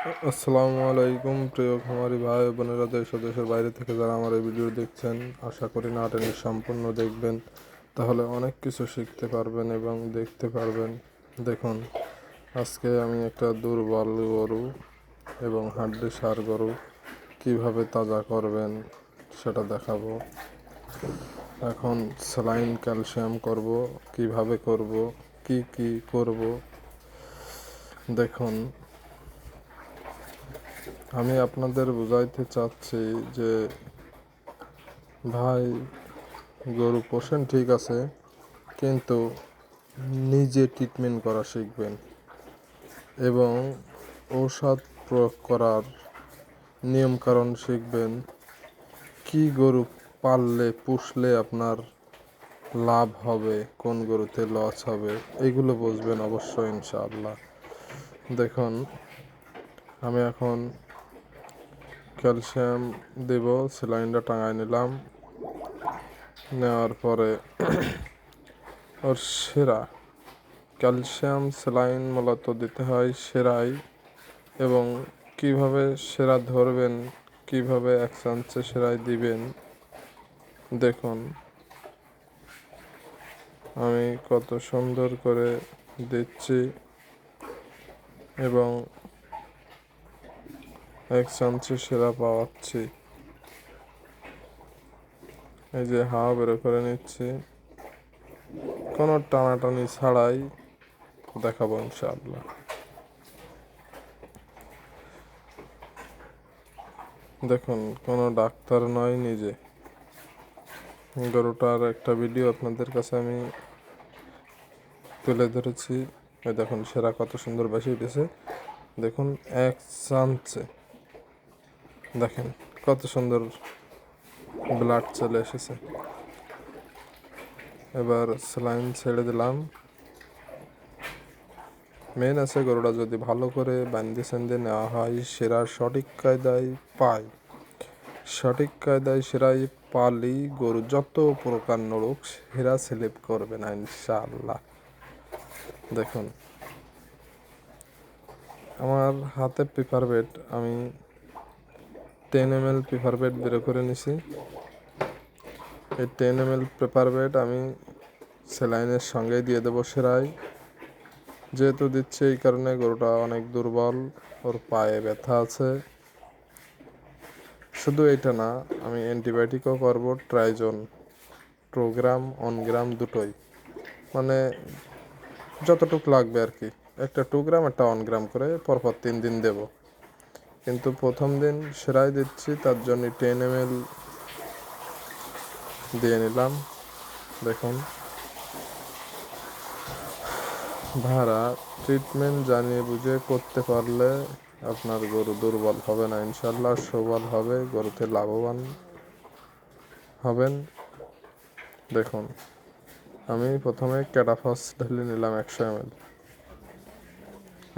আসসালামু আলাইকুম, প্রিয় খামারি ভাই বোনেরা, দেশ দেশের বাইরে থেকে যারা আমার এই ভিডিও দেখছেন, আশা করি না টেনে সম্পূর্ণ দেখবেন। তাহলে অনেক কিছু শিখতে পারবেন এবং দেখতে পারবেন। দেখুন, আজকে আমি একটা দুর্বল গরু এবং হাড্ডি সার গরু কীভাবে তাজা করবেন সেটা দেখাবো। এখন স্যালাইন ক্যালসিয়াম করব, কীভাবে করব, কি কি করব, দেখুন। আমি আপনাদের বোঝাইতে চাচ্ছি যে, ভাই, গরু পোষেন ঠিক আছে, কিন্তু নিজে ট্রিটমেন্ট করা শিখবেন এবং ঔষধ প্রয়োগ করার নিয়মকানুন শিখবেন। কি গরু পাললে, পুষলে আপনার লাভ হবে, কোন গরুতে লস হবে, এগুলো বুঝবেন অবশ্যই ইনশাআল্লাহ। দেখুন, আমি এখন ক্যালসিয়াম দেব স্যালাইনটা টাঙায় নিলাম। নেওয়ার পরে ওর সেরা, ক্যালসিয়াম স্যালাইন মূলত দিতে হয় সেরাই এবং কীভাবে সেরা ধরবেন, কীভাবে এক চান্সে সেরাই দিবেন, দেখুন। আমি কত সুন্দর করে দিচ্ছি এবং এক চামচে সেরা পাওয়াচ্ছি। এই যে হাওয়া বেরো করে নিচ্ছি। কোনো টানাটানি ছাড়াই দেখাবো ইনশাআল্লাহ। দেখুন, কোনো ডাক্তার নয় নিজে। গরুটার একটা ভিডিও আপনাদের কাছে আমি তুলে ধরেছি। দেখুন, সেরা কত সুন্দর বেশি উঠেছে দেখুন, এক চান্সে। দেখেন, কত সুন্দর ব্লাড চলে এসেছে। এবার স্যালাইন ছেড়ে দিলাম। মেন আছে গরুটা যদি ভালো করে বান্ধে সেন্দে নেওয়া হয় সেরা সঠিক কায়দায় পায় সঠিক কায়দায় সেরাই পালি গরু যত প্রকার নড়ুক, সেরা স্লিপ করবে না, ইনশাআল্লাহ। দেখুন, আমার হাতে পেপার বেড আমি ten M L paper bed বের করে নিছি। এই ten M L paper bed আমি সেলাইনের সঙ্গে দিয়ে দেবো সেরাই যেহেতু দিচ্ছে এই কারণে গরুটা অনেক দুর্বল, ওর পায়ে ব্যথা আছে। শুধু এটা না, আমি অ্যান্টিবায়োটিকও করব ট্রাইজন প্রোগ্রাম অনগ্রাম দুটোই। মানে যতটুক লাগবে আর কি। একটা টু গ্রাম একটা ওয়ান গ্রাম করে পরপর তিন দিন দেব। কিন্তু প্রথম দিন সেরাই দিচ্ছি, তার জন্য টেন এম এল দিয়ে নিলাম। দেখুন। ভাড়া ট্রিটমেন্ট জানিয়ে বুঝে করতে পারলে আপনার গরু দুর্বল হবে না ইনশাল্লাহ সবল হবে, গরুতে লাভবান হবেন। দেখুন, আমি প্রথমে ক্যাটাফস ঢেলে নিলাম একশো এম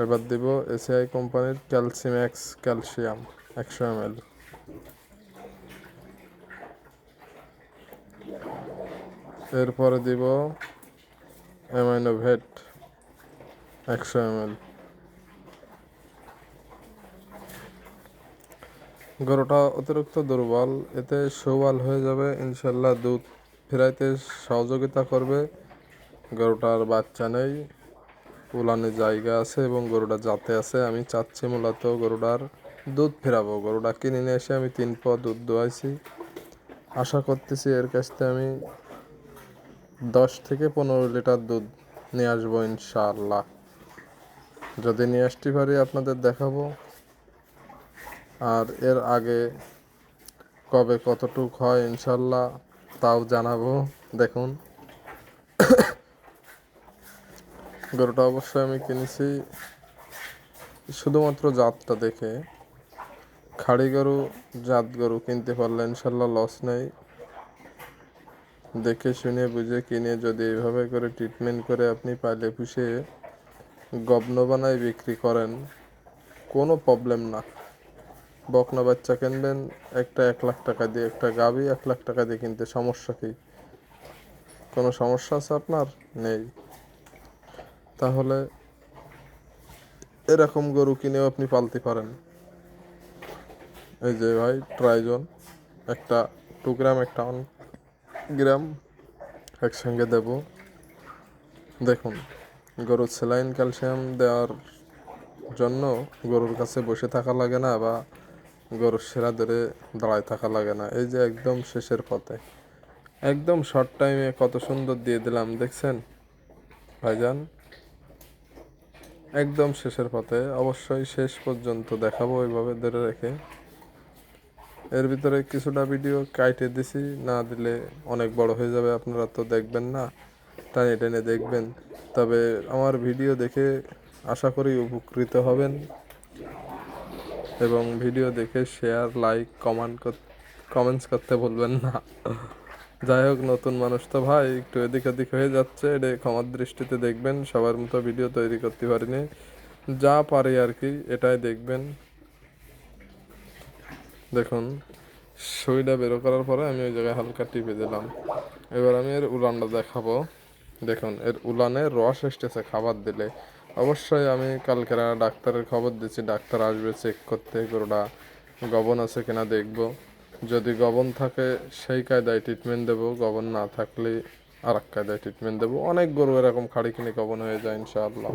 এবার দিব এসিআই কোম্পানির ক্যালসিম্যাক্স ক্যালসিয়াম, একশো এম এল এরপরে দিব অ্যামাইনোভেট একশো এম এল গরুটা অতিরিক্ত দুর্বল, এতে সৌবাল হয়ে যাবে ইনশাল্লাহ দুধ ফেরাইতে সহযোগিতা করবে। গরুটার বাচ্চা নেই। উলানে জায়গা আছে এবং গরুটা যাতে আছে। আমি চাচ্ছি মূলত গরুটার দুধ ফেরাবো। গরুটা কিনে নিয়ে এসে আমি তিন প দুধ দোয়াইছি। আশা করতেছি এর কাছ থেকে আমি দশ থেকে পনেরো লিটার দুধ নিয়ে আসব ইনশাআল্লাহ। যদি নিয়ে আসতে পারি আপনাদের দেখাবো। আর এর আগে কবে কতটুক হয় ইনশাল্লাহ তাও জানাব। দেখুন। গরুটা অবশ্যই আমি কিনেছি। শুধুমাত্র জাতটা দেখে। খাড়ি গরু, জাত গরু কিনতে পারলে ইনশাল্লাহ লস নেই। দেখে শুনে বুঝে কিনে যদি এইভাবে করে ট্রিটমেন্ট করে আপনি পাইলে পুষে গব্ন বানায় বিক্রি করেন, কোনো প্রবলেম না। বকনা বাচ্চা কিনবেন, একটা এক লাখ টাকা দিয়ে, একটা গাবি এক লাখ টাকা দিয়ে কিনতে সমস্যা কি? কোনো সমস্যা আছে আপনার? নেই। তাহলে এরকম গরু কিনেও আপনি পালতে পারেন। এই যে ভাই, ট্রাইজন, একটা টু গ্রাম, একটা ওয়ান গ্রাম একসঙ্গে দেব। দেখুন, গরুর স্যালাইন ক্যালসিয়াম দেওয়ার জন্য গরুর কাছে বসে থাকা লাগে না বা গরুর সেরা ধরে দাঁড়ায় থাকা লাগে না। এই যে একদম শেষের পথে। একদম শর্ট টাইমে কত সুন্দর দিয়ে দিলাম, দেখছেন? ভাইজান একদম শেষের পথে। অবশ্যই শেষ পর্যন্ত দেখাবো ওইভাবে ধরে রেখে। এর ভিতরে কিছুটা ভিডিও কাইটে দিছি, না দিলে অনেক বড় হয়ে যাবে, আপনারা তো দেখবেন না, টানে টেনে দেখবেন। তবে আমার ভিডিও দেখে আশা করি উপকৃত হবেন এবং ভিডিও দেখে শেয়ার লাইক কমেন্ট কমেন্টস করতে ভুলবেন না। যাই হোক, নতুন মানুষ তো ভাই, একটু এদিক ওদিক হয়ে যাচ্ছে। এটা ক্ষমার দৃষ্টিতে দেখবেন, সবার মতো ভিডিও তৈরি করতে পারিনি। যা পারি আর কি, এটাই দেখবেন। দেখুন সুইটা বেরো করার পরে আমি ওই জায়গায় হালকা টিপে দিলাম। এবার আমি এর উলানটা দেখাবো। দেখুন, এর উলানে রস এসতেছে খাবার দিলে। অবশ্যই আমি কালকে ডাক্তারের খবর দিচ্ছি। ডাক্তার আসবে চেক করতে, গরুটা গবন আছে কিনা দেখব। যদি গবন থাকে, সেই কায়দায় ট্রিটমেন্ট দেবো। গবন না থাকলে আর এক কায়দায় ট্রিটমেন্ট দেবো। অনেক গরু এরকম খাড়ি কিনে গবন হয়ে যায়, ইনশাআল্লাহ।